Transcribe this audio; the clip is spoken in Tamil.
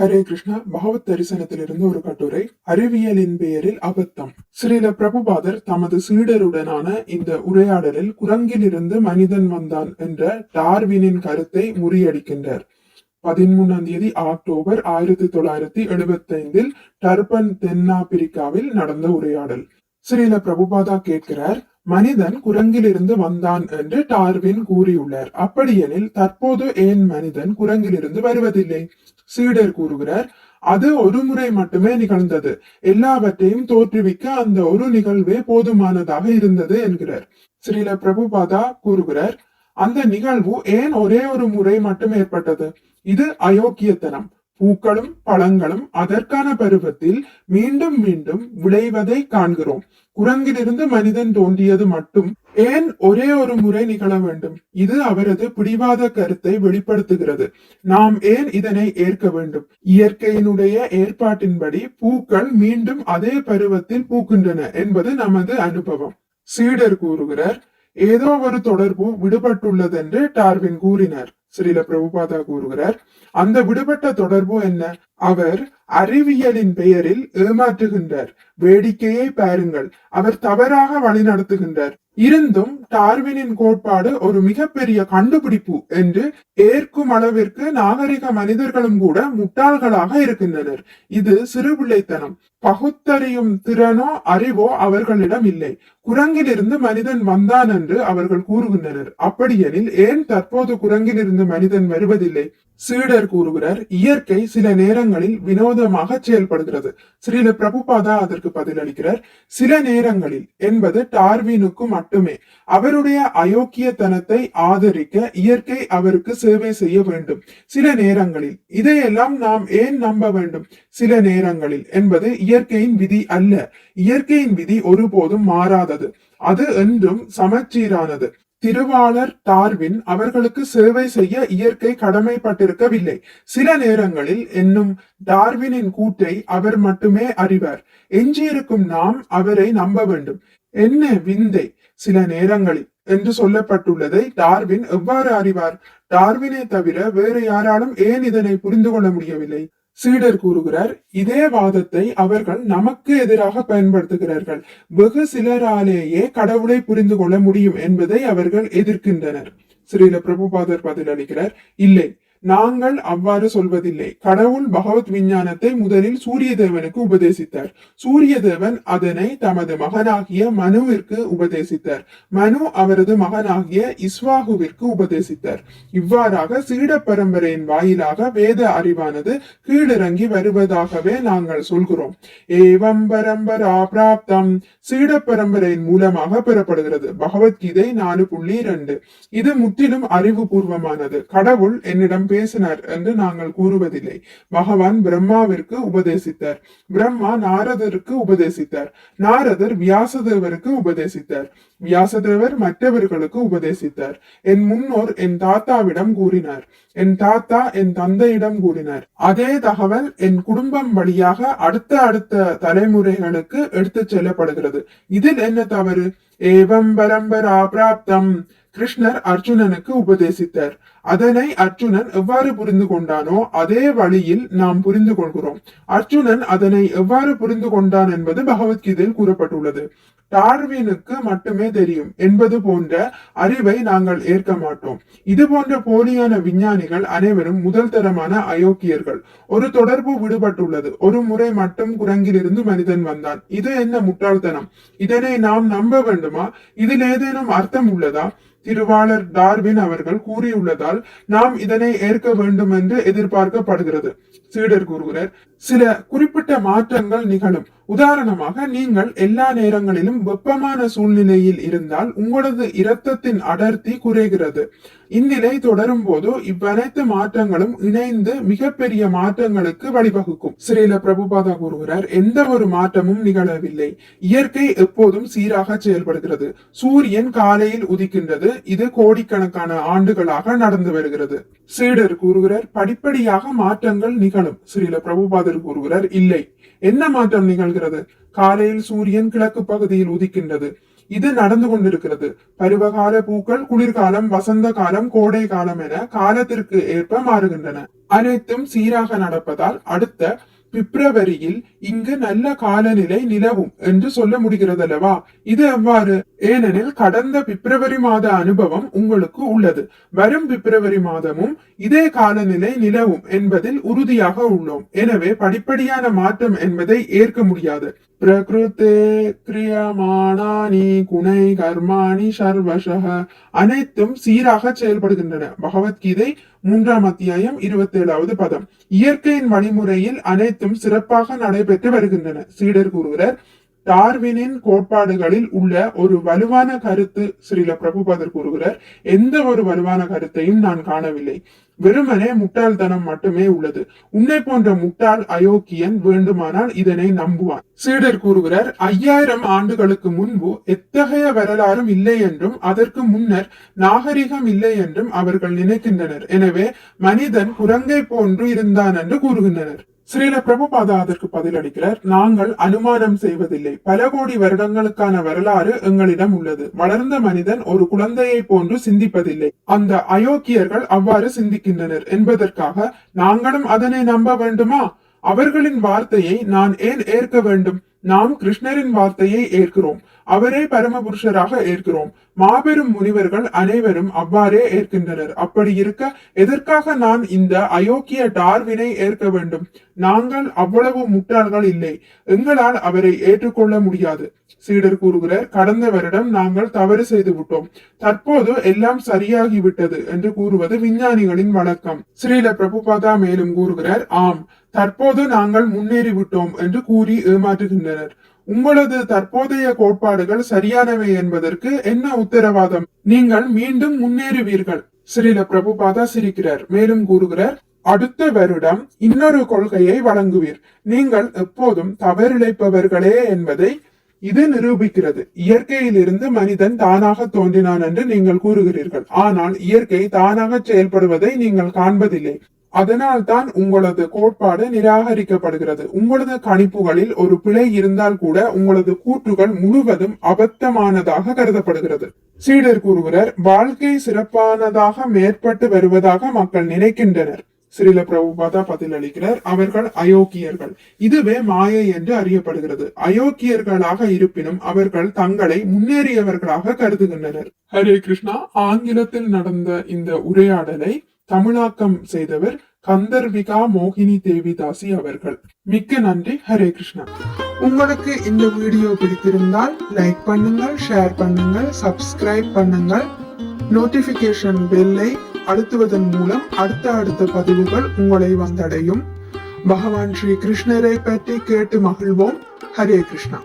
ஹரே கிருஷ்ணா பகவத் தரிசனத்திலிருந்து ஒரு கட்டுரை. அறிவியலின் பெயரில் அபத்தம். ஸ்ரீல பிரபுபாதர் தமது சீடருடனான இந்த உரையாடலில் குரங்கிலிருந்து மனிதன் வந்தான் என்ற டார்வினின் கருத்தை முறியடிக்கின்றார். பதிமூணாம் தேதி அக்டோபர் ஆயிரத்தி தொள்ளாயிரத்தி எழுபத்தி ஐந்தில் டர்பன் தென்னாப்பிரிக்காவில் நடந்த உரையாடல். ஸ்ரீல பிரபுபாதா கேட்கிறார் மனிதன் குரங்கிலிருந்து வந்தான் என்று டார்வின் கூறியுள்ளார். அப்படியெனில் தற்போது ஏன் மனிதன் குரங்கிலிருந்து வருவதில்லை? சீடர் கூறுகிறார் அது ஒரு முறை மட்டுமே நிகழ்ந்தது. எல்லாவற்றையும் தோற்றுவிக்க அந்த ஒரு நிகழ்வே போதுமானதாக இருந்தது என்கிறார். ஸ்ரீல பிரபுபாதா கூறுகிறார் அந்த நிகழ்வு ஏன் ஒரே ஒரு முறை மட்டும் ஏற்பட்டது? இது அயோக்கியத்தனம். பூக்களும் பழங்களும் அதற்கான பருவத்தில் மீண்டும் மீண்டும் விளைவதை காண்கிறோம். குரங்கிலிருந்து மனிதன் தோன்றியது மட்டும் ஏன் ஒரே ஒரு முறை நிகழ வேண்டும்? இது அவரது பிடிவாத கருத்தை வெளிப்படுத்துகிறது. நாம் ஏன் இதனை ஏற்க வேண்டும்? இயற்கையினுடைய ஏற்பாட்டின்படி பூக்கள் மீண்டும் அதே பருவத்தில் பூக்கின்றன என்பது நமது அனுபவம். சீடர் கூறுகிறார் ஏதோ ஒரு தொடர்பும் விடுபட்டுள்ளது என்று டார்வின் கூறினார். ஸ்ரீல பிரபுபாதா கூறுகிறார் அந்த விடுபட்ட தொடர்பு என்ன? அவர் அறிவியலின் பெயரில் ஏமாற்றுகின்றார். வேடிக்கையை பாருங்கள் அவர் தவறாக வழிநடத்துகின்றார் இருந்தும் டார்வினின் கோட்பாடு ஒரு மிகப்பெரிய கண்டுபிடிப்பு என்று ஏற்கும் அளவிற்கு நாகரிக மனிதர்களும் கூட முட்டாள்களாக இருக்கின்றனர். இது சிறுபிள்ளைத்தனம் பகுத்தறியும் திறனோ அறிவோ அவர்களிடம் இல்லை. குரங்கிலிருந்து மனிதன் வந்தான் என்று அவர்கள் கூறுகின்றனர். அப்படியெனில் ஏன் தற்போது குரங்கிலிருந்து மனிதன் வருவதில்லை? சீடர் கூறுகிறார் இயற்கை சில நேரங்களில் வினோதமாக செயல்படுகிறது. ஸ்ரீல பிரபுபாதா அதற்கு பதிலளிக்கிறார் சில நேரங்களில் என்பது டார்வினுக்கு மட்டுமே. அவருடைய அயோக்கியத்தனத்தை ஆதரிக்க இயற்கை அவருக்கு சேவை செய்ய வேண்டும். சில நேரங்களில் இதையெல்லாம் நாம் ஏன் நம்ப வேண்டும்? சில நேரங்களில் என்பது இயற்கையின் விதி அல்ல. இயற்கையின் விதி ஒருபோதும் மாறாதது. அது என்றும் சமச்சீரானது. திருவாளர் டார்வின் அவர்களுக்கு சேவை செய்ய இயற்கை கடமைப்பட்டிருக்கவில்லை. சில நேரங்களில் என்னும் டார்வினின் கூற்றை அவர் மட்டுமே அறிவார். எஞ்சியிருக்கும் நாம் அவரை நம்ப வேண்டும். என்ன விந்தை? சில நேரங்களில் என்று சொல்லப்பட்டுள்ளதை டார்வின் எவ்வாறு அறிவார்? டார்வினை தவிர வேறு யாராலும் ஏன் இதனை புரிந்து கொள்ள முடியவில்லை? சீடர் கூறுகிறார் இதே வாதத்தை அவர்கள் நமக்கு எதிராக பயன்படுத்துகிறார்கள். வெகு சிலராலேயே கடவுளை புரிந்து கொள்ள முடியும் என்பதை அவர்கள் எதிர்க்கின்றனர். ஸ்ரீல பிரபுபாதர் பதிலளிக்கிறார் இல்லை நாங்கள் அவ்வாறு சொல்வதில்லை. கடவுள் பகவத் விஞ்ஞானத்தை முதலில் சூரிய தேவனுக்கு உபதேசித்தார். சூரிய தேவன் அதனை தமது மகனாகிய மனுவிற்கு உபதேசித்தார். மனு அவரது மகனாகிய இஸ்வாகுவிற்கு உபதேசித்தார். இவ்வாறாக சீட பரம்பரையின் வாயிலாக வேத அறிவானது கீழிறங்கி வருவதாகவே நாங்கள் சொல்கிறோம். ஏவம் பரம்பரா பிராப்தம் சீட பரம்பரையின் மூலமாக பெறப்படுகிறது. பகவத்கீதை நாலு புள்ளி இரண்டு இது முற்றிலும் அறிவுபூர்வமானது. கடவுள் என்னிடம் பேசினார் என்று நாங்கள் கூறுவதில்லை. பகவான் பிரம்மாவிற்கு உபதேசித்தார். பிரம்மா நாரதருக்கு உபதேசித்தார். நாரதர் வியாசதேவருக்கு உபதேசித்தார். வியாசதேவர் மற்றவர்களுக்கு உபதேசித்தார். என் முன்னோர் என் தாத்தாவிடம் கூறினார். என் தாத்தா என் தந்தையிடம் கூறினார். அதே தகவல் என் குடும்பம் வழியாக அடுத்த அடுத்த தலைமுறைகளுக்கு எடுத்துச் செல்லப்படுகிறது. இதில் என்ன தவறு? ஏவம் பரம்பரா பிராப்தம். கிருஷ்ணர் அர்ஜுனனுக்கு உபதேசித்தார். அதனை அர்ஜுனன் எவ்வாறு புரிந்து கொண்டானோ அதே வழியில் நாம் புரிந்து கொள்கிறோம். அர்ஜுனன் அதனை எவ்வாறு புரிந்து கொண்டான் என்பது பகவத்கீதையில் கூறப்பட்டுள்ளது. டார்வினுக்கு மட்டுமே தெரியும் என்பது போன்ற அறிவை நாங்கள் ஏற்க மாட்டோம். இது போன்ற போலியான விஞ்ஞானிகள் அனைவரும் முதல் தரமான அயோக்கியர்கள். ஒரு தொடர்பு விடுபட்டுள்ளது. ஒரு முறை மட்டும் குரங்கிலிருந்து மனிதன் வந்தான். இது என்ன முட்டாள்தனம்? இதனை நாம் நம்ப வேண்டுமா? இதில் ஏதேனும் அர்த்தம் உள்ளதா? திருவாளர் டார்வின் அவர்கள் கூறியுள்ளதா? கூறியுள்ளதால் நாம் இதனை ஏற்க வேண்டும் என்று எதிர்பார்க்கப்படுகிறது. சீடர் கூறுகிறார் சில குறிப்பிட்ட மாற்றங்கள் நிகழும். உதாரணமாக நீங்கள் எல்லா நேரங்களிலும் வெப்பமான சூழ்நிலையில் இருந்தால் உங்களது இரத்தத்தின் அடர்த்தி குறைகிறது. இந்நிலை தொடரும் போது இவ்வனைத்து மாற்றங்களும் இணைந்து மிகப்பெரிய மாற்றங்களுக்கு வழிவகுக்கும். ஸ்ரீல பிரபுபாதா கூறுகிறார் எந்த ஒரு மாற்றமும் நிகழவில்லை. இயற்கை எப்போதும் சீராக செயல்படுகிறது. சூரியன் காலையில் உதிக்கின்றது. இது கோடிக்கணக்கான ஆண்டுகளாக நடந்து வருகிறது. சீடர் கூறுகிறார் படிப்படியாக மாற்றங்கள் நிகழும். ஸ்ரீல பிரபுபாதர் கூறுகிறார் இல்லை. என்ன மாற்றம் நிகழ்கிறது? காலையில் சூரியன் கிழக்கு பகுதியில் உதிக்கின்றது. இது நடந்து கொண்டிருக்கிறது. பருவகால பூக்கள் குளிர்காலம் வசந்த காலம் கோடை காலம் என காலத்திற்கு ஏற்ப மாறுகின்றன. அனைத்தும் சீராக நடப்பதால் அடுத்த பிப்ரவரியில் இங்கு நல்ல காலநிலை நிலவும் என்று சொல்ல முடிகிறதல்லவா? இது எவ்வாறு? ஏனெனில் கடந்த பிப்ரவரி மாத அனுபவம் உங்களுக்கு உள்ளது. வரும் பிப்ரவரி மாதமும் இதே காலநிலை நிலவும் என்பதில் உறுதியாக உள்ளோம். எனவே படிப்படியான மாற்றம் என்பதை ஏற்க முடியாது. பிரகிருத்தே கிரியமானானி குணை கர்மாணி சர்வசக அனைத்தும் சீராக செயல்படுகின்றன. பகவத்கீதை மூன்றாம் அத்தியாயம் இருபத்தி ஏழாவது பதம். இயற்கையின் வழிமுறையில் அனைத்தும் சிறப்பாக நடைபெற்று வருகின்றன. சீடர் கூறுகிறார் டார்வினின் கோட்பாடுகளில் உள்ள ஒரு வலுவான கருத்து ஸ்ரீல பிரபுபாதர் கூறுகிறார் எந்த ஒரு வலுவான கருத்தையும் நான் காணவில்லை. வெறுமனே முட்டாள்தனம் மட்டுமே உள்ளது. உன்னை போன்ற முட்டாள் அயோக்கியன் வேண்டுமானால் இதனை நம்புவான். சீடர் கூறுகிறார் ஐயாயிரம் ஆண்டுகளுக்கு முன்பு எத்தகைய வரலாறும் இல்லை என்றும் அதற்கு முன்னர் நாகரிகம் இல்லை என்றும் அவர்கள் நினைக்கின்றனர். எனவே மனிதன் குரங்கை போன்று இருந்தான் என்று கூறுகின்றனர். ஸ்ரீல பிரபுபாதா அதற்கு பதிலளிக்கிறார் நாங்கள் அனுமானம் செய்வதில்லை. பல கோடி வருடங்களுக்கான வரலாறு எங்களிடம் உள்ளது. வளர்ந்த மனிதன் ஒரு குழந்தையை போன்று சிந்திப்பதில்லை. அந்த அயோக்கியர்கள் அவ்வாறு சிந்திக்கின்றனர். என்பதற்காக நாங்களும் அதனை நம்ப வேண்டுமா? அவர்களின் வார்த்தையை நான் ஏன் ஏற்க வேண்டும்? நாம் கிருஷ்ணரின் வார்த்தையை ஏற்கிறோம். அவரே பரமபுருஷராக ஏற்கிறோம். மாபெரும் முனிவர்கள் அனைவரும் அவ்வாறே ஏற்கின்றனர். அப்படி இருக்க எதற்காக நான் இந்த அயோக்கிய டார்வினை ஏற்க வேண்டும்? நாங்கள் அவ்வளவு முட்டாள்கள் இல்லை. எங்களால் அவரை ஏற்றுக்கொள்ள முடியாது. சீடர் கூறுகிறார் கடந்த வருடம் நாங்கள் தவறு செய்து விட்டோம். தற்போது எல்லாம் சரியாகிவிட்டது என்று கூறுவது விஞ்ஞானிகளின் வழக்கம். ஸ்ரீல பிரபுபாதா மேலும் கூறுகிறார் ஆம் தற்போது நாங்கள் முன்னேறிவிட்டோம் என்று கூறி ஏமாற்றுகின்றனர். உங்களது தற்போதைய கோட்பாடுகள் சரியானவை என்பதற்கு என்ன உத்தரவாதம்? நீங்கள் மீண்டும் முன்னேறுவீர்கள். ஸ்ரீல பிரபுபாதா சிரிக்கிறார். மேலும் கூறுகிறார் அடுத்த வருடம் இன்னொரு கொள்கையை வழங்குவீர். நீங்கள் எப்போதும் தவறிழைப்பவர்களே என்பதை இது நிரூபிக்கிறது. இயற்கையிலிருந்து மனிதன் தானாக தோன்றினான் என்று நீங்கள் கூறுகிறீர்கள். ஆனால் இயற்கை தானாக செயல்படுவதை நீங்கள் காண்பதில்லை. அதனால் தான் உங்களது கோட்பாடு நிராகரிக்கப்படுகிறது. உங்களது கணிப்புகளில் ஒரு பிழை இருந்தால் கூட உங்களது கூற்றுகள் முழுவதும் அபத்தமானதாக கருதப்படுகிறது. சீடர் கூறுகிறார் வாழ்க்கை சிறப்பானதாக மேற்பட்டு வருவதாக மக்கள் நினைக்கின்றனர். ஸ்ரீல பிரபுபாதா பதிலளிக்கிறார் அவர்கள் அயோக்கியர்கள். இதுவே மாயை என்று அறியப்படுகிறது. அயோக்கியர்களாக இருப்பினும் அவர்கள் தங்களை முன்னேறியவர்களாக கருதுகின்றனர். ஹரே கிருஷ்ணா ஆங்கிலத்தில் நடந்த இந்த உரையாடலை தமிழாக்கம் செய்தவர் கந்தர்விகா மோகினி தேவிதாசி அவர்கள். மிக்க நன்றி. ஹரே கிருஷ்ணா. உங்களுக்கு இந்த வீடியோ பிடித்திருந்தால் லைக் பண்ணுங்கள் ஷேர் பண்ணுங்கள் சப்ஸ்கிரைப் பண்ணுங்கள். நோட்டிபிகேஷன் பெல்லை அழுத்துவதன் மூலம் அடுத்த அடுத்த பதிவுகள் உங்களை வந்தடையும். பகவான் ஸ்ரீ கிருஷ்ணரை பற்றி கேட்டு மகிழ்வோம். ஹரே கிருஷ்ணா.